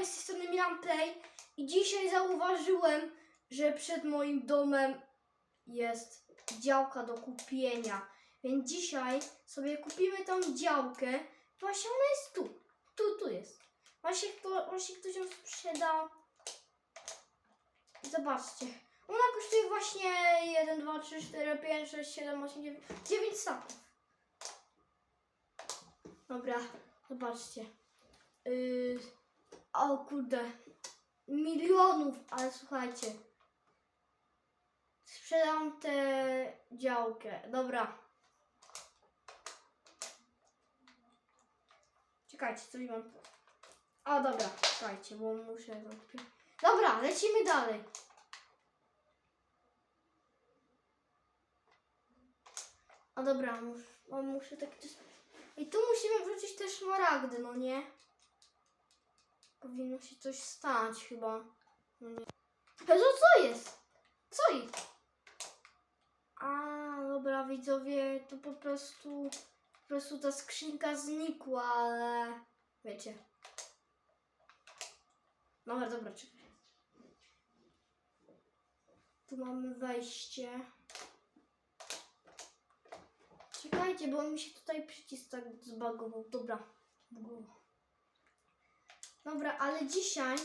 widzowie, z strony Milan Play i dzisiaj zauważyłem, że przed moim domem jest działka do kupienia. Więc dzisiaj sobie kupimy tą działkę. Właśnie ona jest tu. Tu, tu jest. Właśnie, kto, właśnie ktoś ją sprzedał. Zobaczcie. Ona kosztuje właśnie 1, 2, 3, 4, 5, 6, 7, 8, 9, 9 statów. Dobra, zobaczcie. Yy, o kurde. Milionów, ale słuchajcie. Sprzedam tę działkę. Dobra. Czekajcie, coś mam. O, dobra, czekajcie, bo muszę. Dobra, lecimy dalej. A dobra, muszę, o, muszę tak. I tu musimy wrzucić te szmaragdy, no nie? Powinno się coś stać chyba. No. Jezu, co jest? Co jest? A, dobra, widzowie, to po prostu, po prostu ta skrzynka znikła, ale wiecie. Dobra, dobra, czekaj. Tu mamy wejście. Czekajcie, bo mi się tutaj przycisk tak zbagował. Dobra. Było. Dobra, ale dzisiaj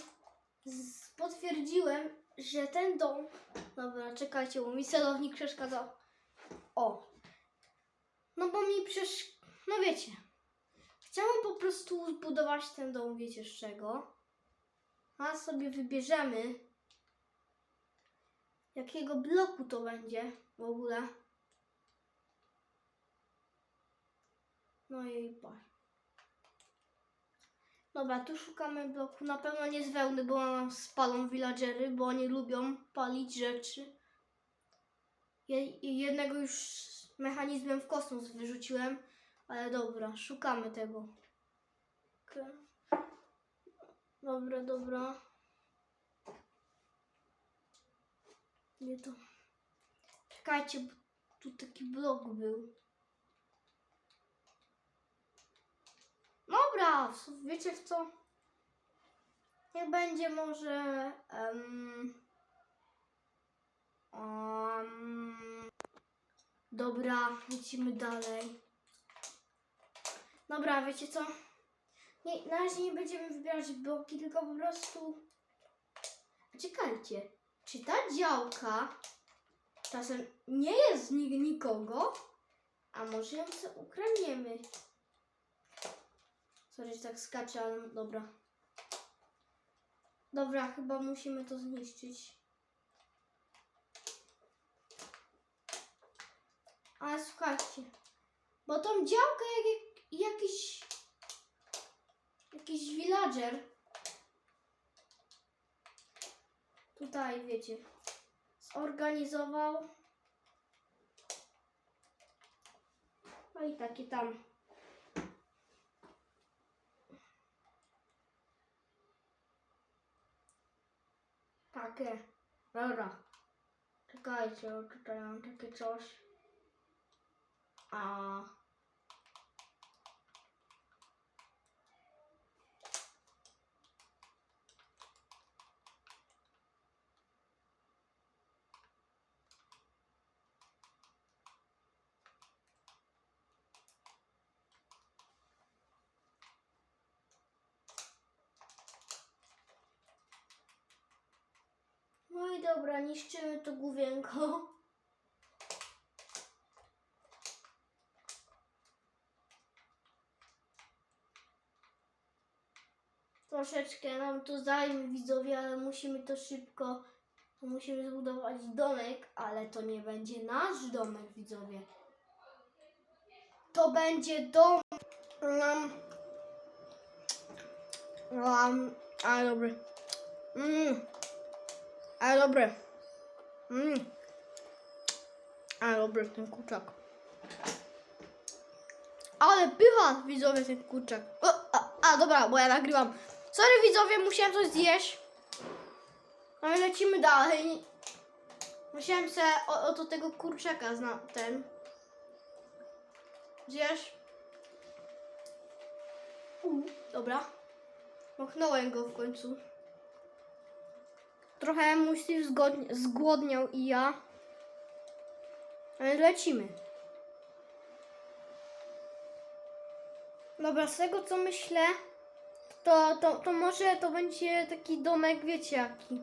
potwierdziłem, że ten dom. Dobra, czekajcie, bo mi celownik przeszkadzał. O. No bo mi przesz... No wiecie. Chciałam po prostu zbudować ten dom, wiecie z czego. A sobie wybierzemy, jakiego bloku to będzie w ogóle. No i patrz. Dobra, tu szukamy bloku. Na pewno nie z wełny, bo nam spalą villagery, bo oni lubią palić rzeczy. Je, jednego już mechanizmem w kosmos wyrzuciłem, ale dobra, szukamy tego. Dobra, dobra. Nie to. Czekajcie, bo tu taki blok był. Dobra, wiecie w co? Niech będzie może. em, em, dobra, lecimy dalej. Dobra, wiecie co? Nie, na razie nie będziemy wybierać bloki, tylko po prostu. Czekajcie, czy ta działka czasem nie jest z nik- nikogo? A może ją sobie ukradniemy? Sorry, że tak skaczę, ale dobra. Dobra, chyba musimy to zniszczyć. Ale słuchajcie, bo tą działkę jak, jakiś jakiś villager tutaj, wiecie, zorganizował. No i takie tam Takie. Dobra. Czekajcie, tutaj mam takie coś. A. No i dobra, niszczymy to główienko. Troszeczkę nam to zajmie widzowie, ale musimy to szybko. Musimy zbudować domek, ale to nie będzie nasz domek, widzowie. To będzie dom. Um, um, a dobry. Mm. Ale dobry. Mm. Ale dobry ten kurczak. Ale pycha widzowie ten kurczak. O, a, a dobra, bo ja nagrywam. Sorry widzowie, musiałem coś zjeść. No i lecimy dalej. Musiałem se o- oto tego kurczaka zna ten. Zjesz. Dobra. Machnąłem go w końcu. Trochę mój Steve zgłodniał i ja. Ale lecimy. Dobra, z tego co myślę, to, to, to może to będzie taki domek, wiecie jaki.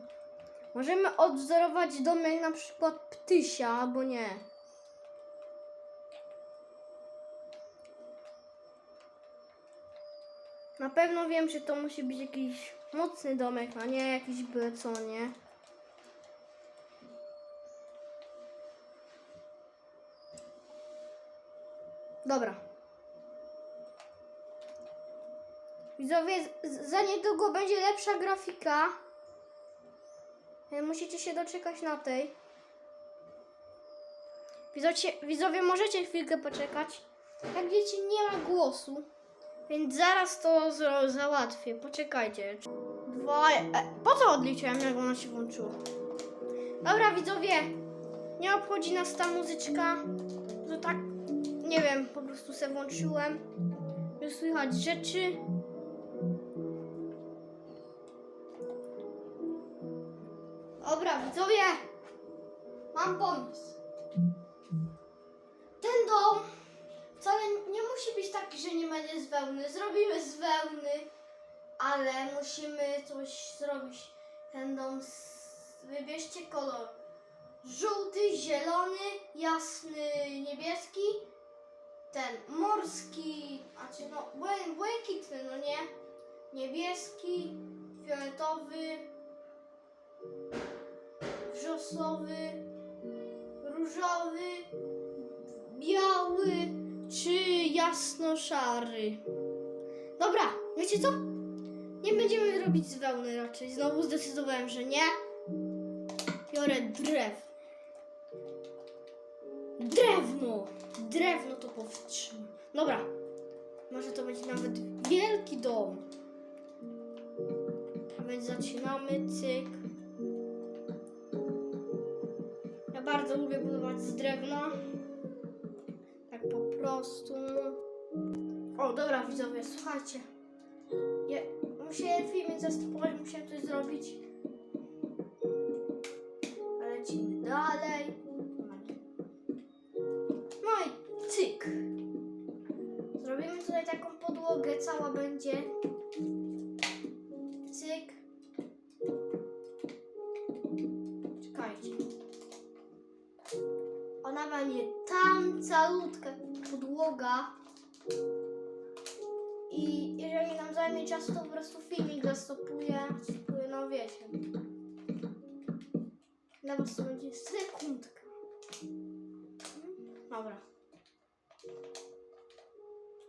Możemy odwzorować domek na przykład ptysia, albo nie. Na pewno wiem, że to musi być jakiś mocny domek, a nie jakiś byle nie? Dobra. Widzowie, za niedługo będzie lepsza grafika. E, Musicie się doczekać na tej. Widzowie, widzowie możecie chwilkę poczekać. Jak wiecie, nie ma głosu. Więc zaraz to załatwię. Poczekajcie. Dwa. E, po co odliczyłem, jak ona się włączyła? Dobra, widzowie. Nie obchodzi nas ta muzyczka. To tak. Nie wiem, po prostu se włączyłem. By słychać rzeczy. Dobra, widzowie. Mam pomysł. Taki, że nie będzie z wełny. Zrobimy z wełny, ale musimy coś zrobić. Ten wybierzcie kolor. Żółty, zielony, jasny, niebieski. Ten morski, a czy no błę, błękitny, no nie? Niebieski, fioletowy, wrzosowy, różowy, biały czy jasno-szary. Dobra, wiecie co? Nie będziemy robić z wełny raczej. Znowu zdecydowałem, że nie. Biorę drew. Drewno! Drewno to powstrzyma. Dobra. Może to będzie nawet wielki dom. Więc zaczynamy, cyk. Ja bardzo lubię budować z drewna. Prostu. O, dobra widzowie, słuchajcie. Ja musiałem filmik zastopować, musiałem coś zrobić. Lecimy dalej. No i cyk. Zrobimy tutaj taką podłogę, cała będzie. Cyk. Czekajcie. Ona będzie tam calutka podłoga. I jeżeli nam zajmie czas, to po prostu filmik zastopuje. Stopuje, no wiecie. Dla was to będzie sekundka. Dobra.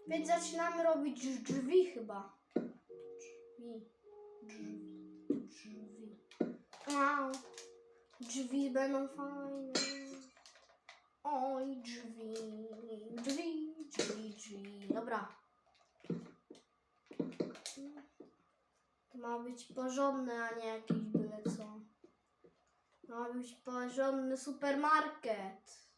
Więc zaczynamy robić drzwi chyba. Drzwi. Drzwi. Drzwi. Wow. Drzwi będą fajne. Oj, drzwi. Drzwi, drzwi, drzwi. Dobra. To ma być porządne, a nie jakieś byle co. Ma być porządny supermarket.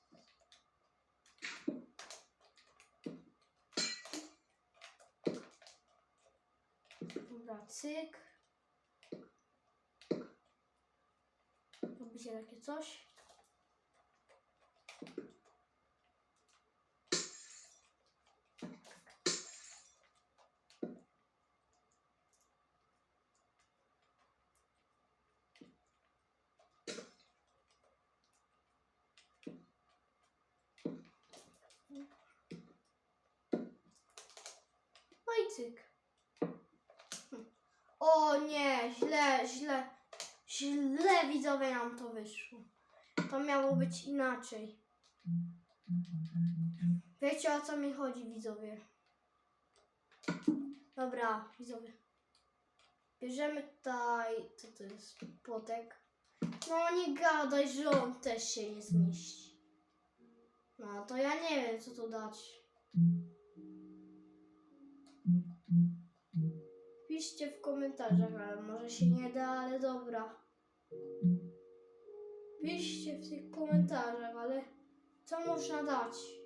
Dobra, cyk. Robicie takie coś. O nie, źle, źle. Źle widzowie nam to wyszło. To miało być inaczej. Wiecie o co mi chodzi widzowie? Dobra, widzowie. Bierzemy tutaj, co to jest, płotek. No nie gadaj, że on też się nie zmieści. No to ja nie wiem co tu dać. Piszcie w komentarzach, ale może się nie da, ale dobra. Piszcie w tych komentarzach, ale co można dać?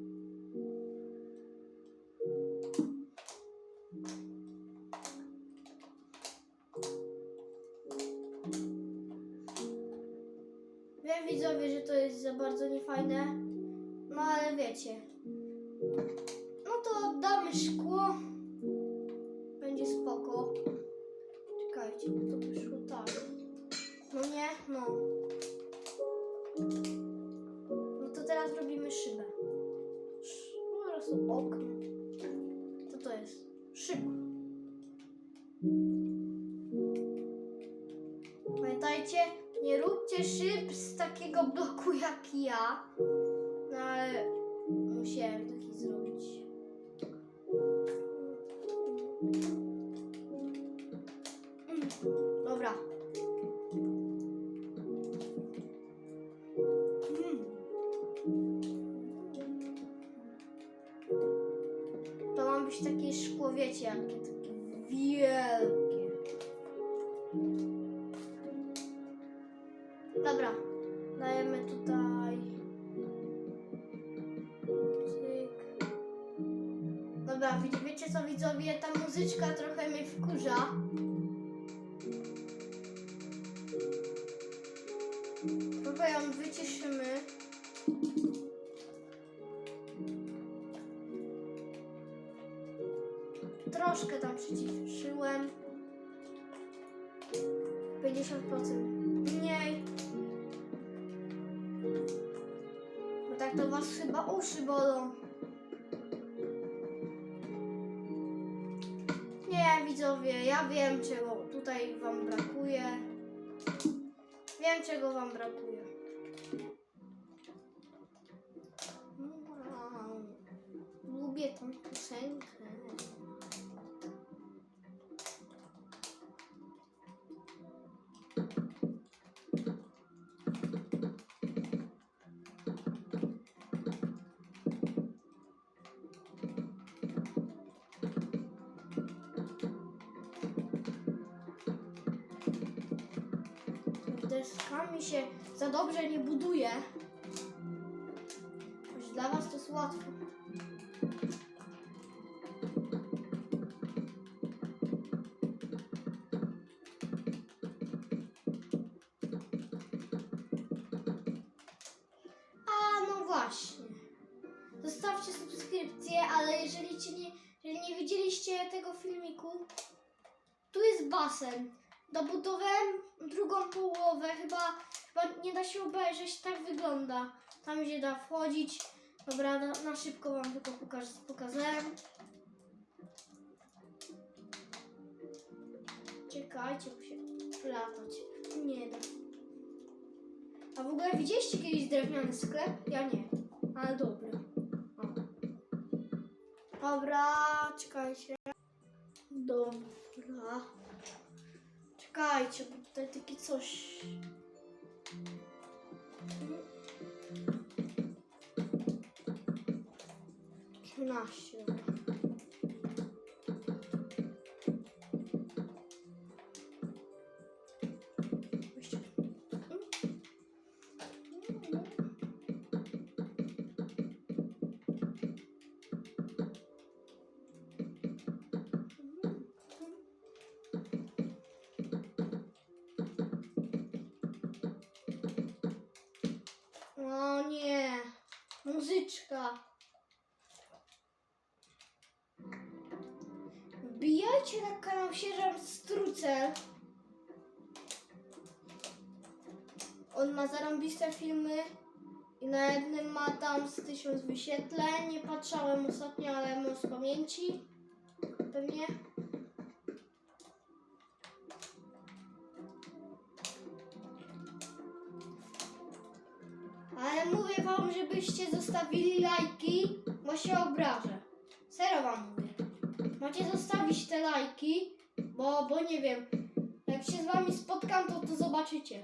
Dobra. Mm. To was chyba uszy bolą. Nie, widzowie, ja wiem czego tutaj wam brakuje. Wiem czego wam brakuje. Lubię tą piosenkę. Dobrze nie buduje. Choć dla was to jest łatwo. A no właśnie. Zostawcie subskrypcję, ale jeżeli, cię nie, jeżeli nie widzieliście tego filmiku, tu jest basen. Dobudowałem drugą połowę, chyba, chyba nie da się obejrzeć, tak wygląda. Tam się da wchodzić. Dobra, na, na szybko wam tylko pokaż, pokazałem. Czekajcie, bo się latać nie da. A w ogóle widzieliście kiedyś drewniany sklep? Ja nie, ale dobra. Dobra, czekajcie. Dobra. Czekajcie, bo tutaj takie coś. Trzynaście. Jeszcze. Tysiąc wyświetleń. Nie patrzałem ostatnio, ale mam z pamięci. Pewnie. Ale mówię wam, żebyście zostawili lajki, bo się obrażę. Serio wam mówię. Macie zostawić te lajki, bo, bo nie wiem. Jak się z wami spotkam, to to zobaczycie.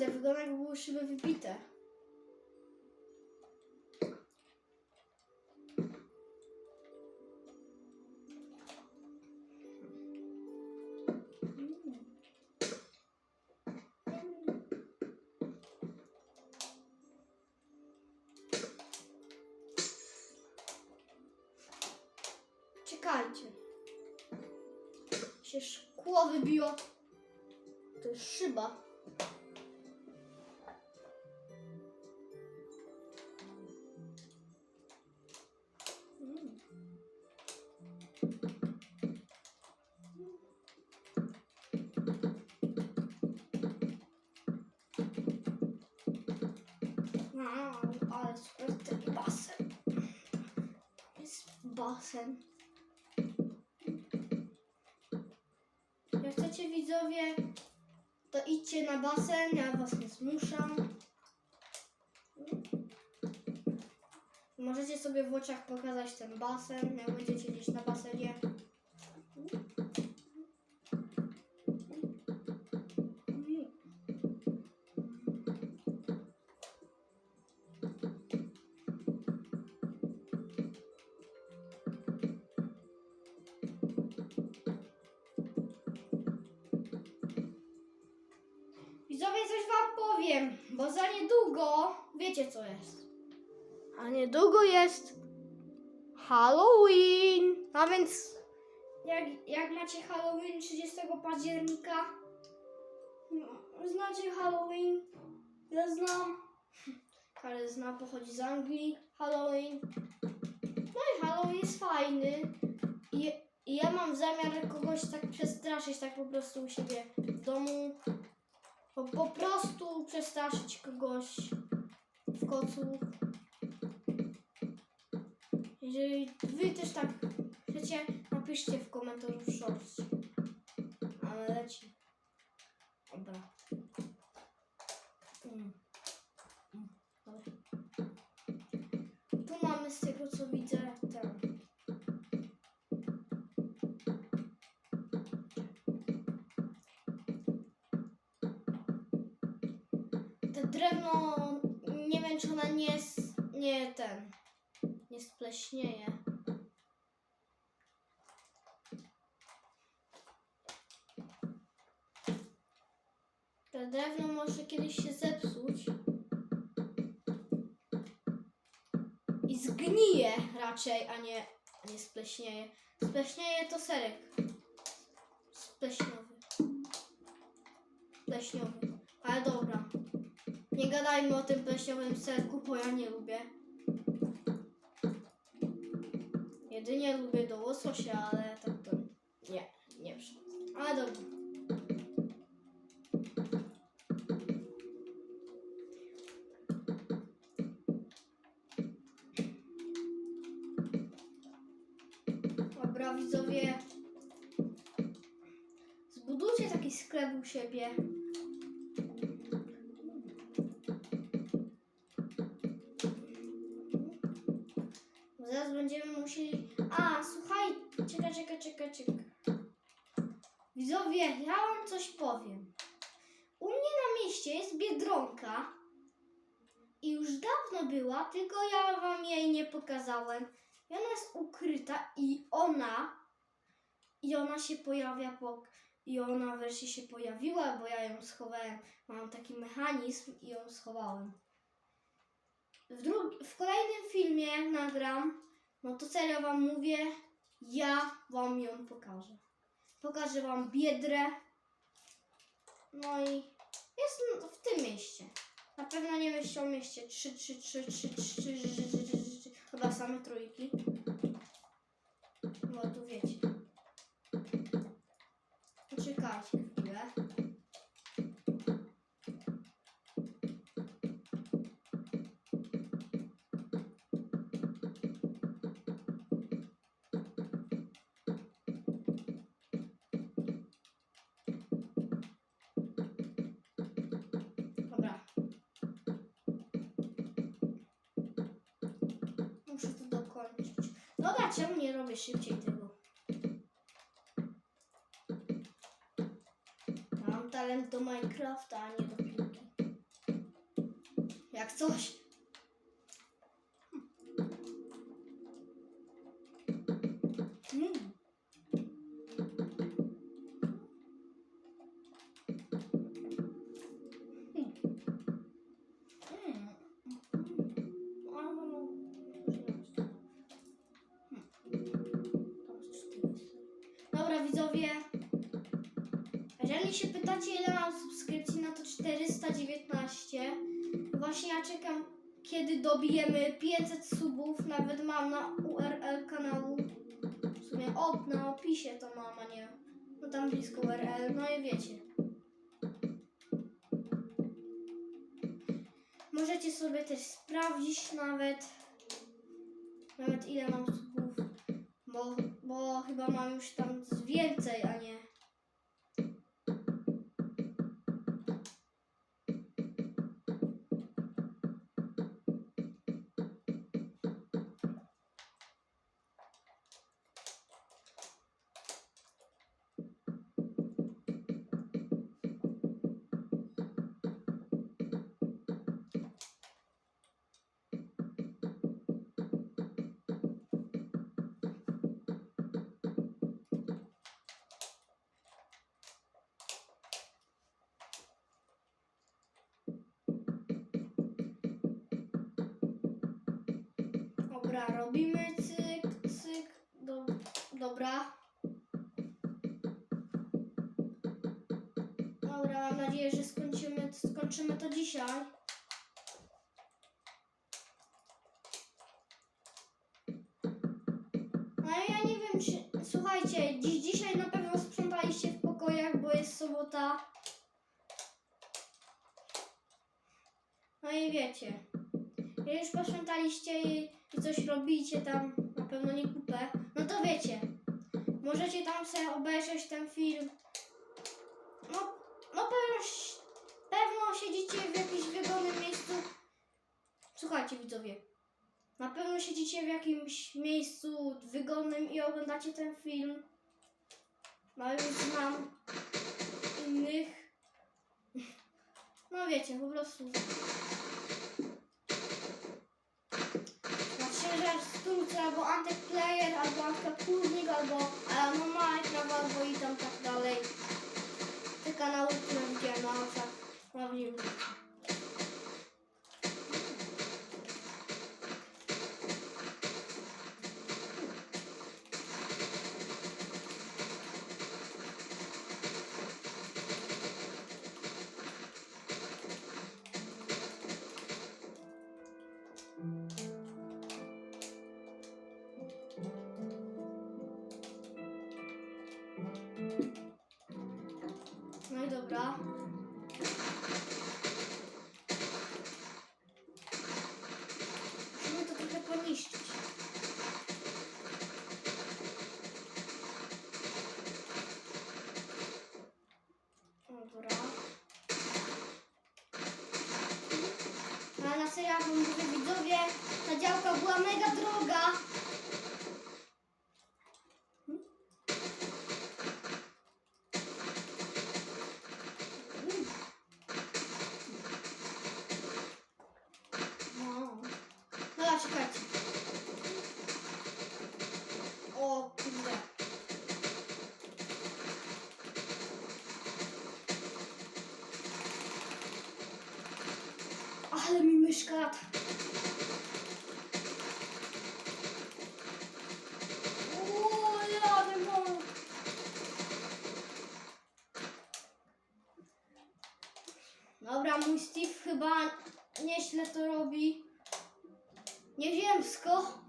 Kurde, wygląda jakby były szyby wybite. Basen. Jak chcecie widzowie, to idźcie na basen, ja was nie zmuszam. Możecie sobie w oczach pokazać ten basen, jak będziecie gdzieś na basenie. Października, znacie Halloween? Ja znam. Każdy zna, pochodzi z Anglii. Halloween. No i Halloween jest fajny. I, I ja mam zamiar kogoś tak przestraszyć, tak po prostu u siebie w domu. Po, po prostu przestraszyć kogoś w kocu. Jeżeli wy też tak chcecie, napiszcie w komentarzu w shorts. Ale leci. Dobra. Mm. Mm. Tu mamy z tego co widzę ten. Te drewno, nie wiem czy ona nie jest, nie ten, nie spleśnieje. To drewno może kiedyś się zepsuć i zgnije raczej, a nie, a nie spleśnieje. Spleśnieje to serek spleśniowy. Pleśniowy. Ale dobra. Nie gadajmy o tym pleśniowym serku, bo ja nie lubię. Jedynie lubię do łososia, ale tak to nie, nie przychodzę. Ale dobra. Dobra, Zaraz będziemy musieli. A, słuchaj, czekaj, czekaj, czekaj, czekaj. Widzowie, ja wam coś powiem. U mnie na mieście jest biedronka i już dawno była, tylko ja wam jej nie pokazałem. I ona jest ukryta i ona i ona się pojawia po i ona wreszcie się pojawiła, bo ja ją schowałem. Mam taki mechanizm i ją schowałem. W, drug- w kolejnym filmie nagram, no to serio wam mówię, ja wam ją pokażę. Pokażę wam biedrę. No i jest w tym mieście. Na pewno nie myślę o mieście 3, 3, 3, 3, 3, 3, 3, 3, 3, 3, chyba same trójki. No tu wiecie. Poczekajcie do Minecrafta, a nie do piłki. Jak coś. Mm. Mm. Mm. No, no. Dobra widzowie, się pytacie ile mam subskrypcji, no to 419. Właśnie ja czekam kiedy dobijemy 500 subów, nawet mam na URL kanału. W sumie op, na opisie to mam, a nie. No tam blisko URL, no i wiecie. Możecie sobie też sprawdzić nawet, nawet ile mam subów, bo, bo chyba mam już tam więcej, a nie. Skończymy to dzisiaj. No ja nie wiem, czy... Słuchajcie, dziś, dzisiaj na pewno sprzątaliście w pokojach, bo jest sobota. No i wiecie. Jak już posprzątaliście i, i coś robicie tam, na pewno nie kupę, no to wiecie, możecie tam sobie obejrzeć ten film. No, no pewno, ś- pewno siedzicie w jakimś wygodnym miejscu. Słuchajcie widzowie, na pewno siedzicie w jakimś miejscu wygodnym i oglądacie ten film. No już znam innych. No wiecie, po prostu Strzeżer Stulce, albo Antek Player, albo Antka Kurnik, albo e, Minecraft, albo i tam tak dalej. Te kanały, które widziałem na oczach prawdziwych. No i dobra. Musimy to trochę poniszczyć. Dobra. Ale na serio, wam mówię widzowie, ta działka była mega droga. No. Dobra, czekajcie. O kurde. Ale mi myszka. Dobra, mój Steve chyba nieźle to robi. Nieziemsko.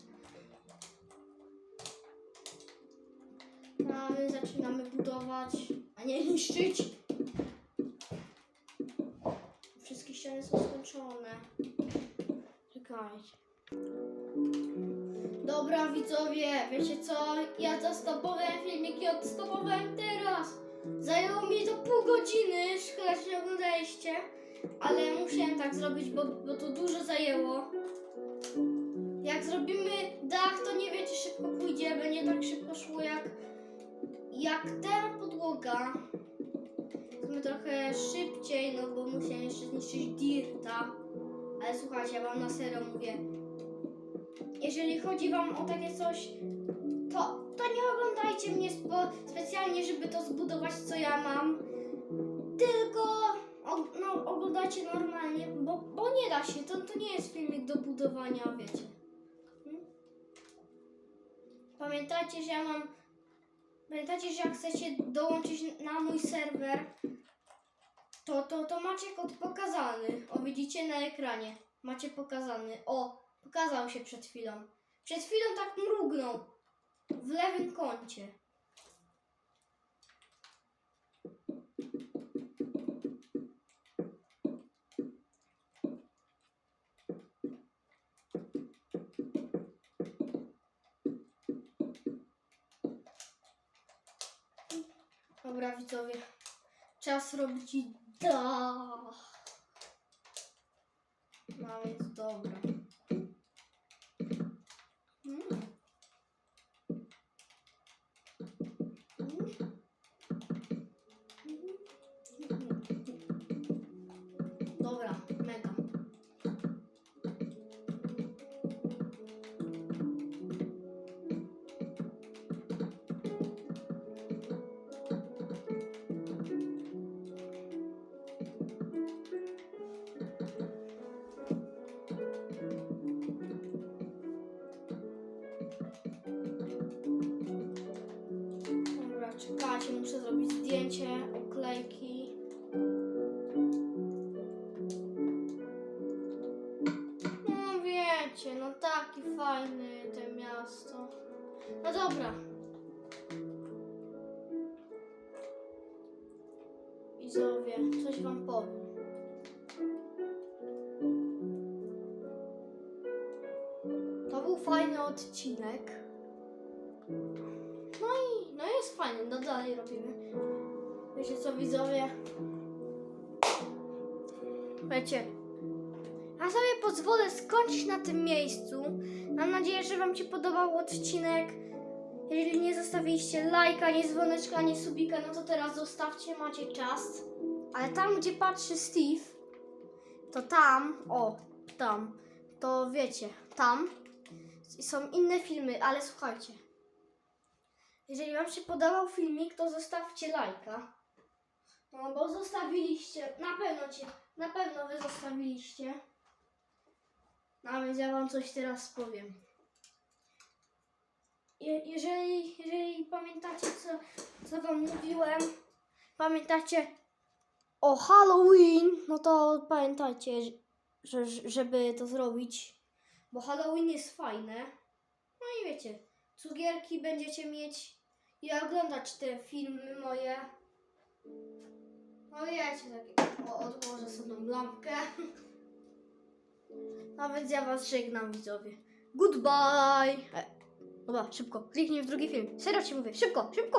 No, a my zaczynamy budować, a nie niszczyć. Godziny, szkoda, że nie oglądaliście. Ale musiałem tak zrobić, bo, bo to dużo zajęło. jak zrobimy dach, to nie wiem, czy szybko pójdzie, będzie tak szybko szło jak, jak ta podłoga. Zróbmy trochę szybciej, no bo muszę jeszcze zniszczyć dirta. Ale słuchajcie, ja wam na serio mówię. Jeżeli chodzi wam o takie coś, to, to nie oglądajcie mnie spo, specjalnie, żeby to zbudować, co ja mam. Tylko o, no, oglądajcie normalnie, bo, bo nie da się. To, to nie jest filmik do budowania, wiecie. Hmm? Pamiętajcie, że ja mam. Pamiętajcie, że jak chcecie dołączyć na mój serwer, to, to, to macie kod pokazany. O, widzicie na ekranie. Macie pokazany. O, pokazał się przed chwilą. Przed chwilą tak mrugnął. W lewym kącie. Dobra, widzowie. Czas robić dach. Zdjęcie, oklejki. No wiecie, no taki fajny to miasto. No dobra. Widzowie, coś wam powiem. To był fajny odcinek. No i no jest fajny, no dalej robimy. Wiecie co widzowie? Wiecie, ja sobie pozwolę skończyć na tym miejscu. Mam nadzieję, że Wam się podobał odcinek. Jeżeli nie zostawiliście lajka, nie dzwoneczka, nie subika, no to teraz zostawcie, macie czas. Ale tam, gdzie patrzy Steve, to tam, o, tam, to wiecie, tam są inne filmy, ale słuchajcie. Jeżeli Wam się podobał filmik, to zostawcie lajka. No bo zostawiliście, na pewno cię, na pewno Wy zostawiliście. No więc ja Wam coś teraz powiem. Je, jeżeli, jeżeli pamiętacie, co, co Wam mówiłem, pamiętacie o Halloween, no to pamiętajcie, że, żeby to zrobić, bo Halloween jest fajne. No i wiecie, cukierki będziecie mieć i oglądać te filmy moje. No wiecie, takie, o, odłożę sobie lampkę. Więc ja was żegnam widzowie. Goodbye! E, dobra, szybko, kliknij w drugi film. Serio ci mówię, szybko, szybko!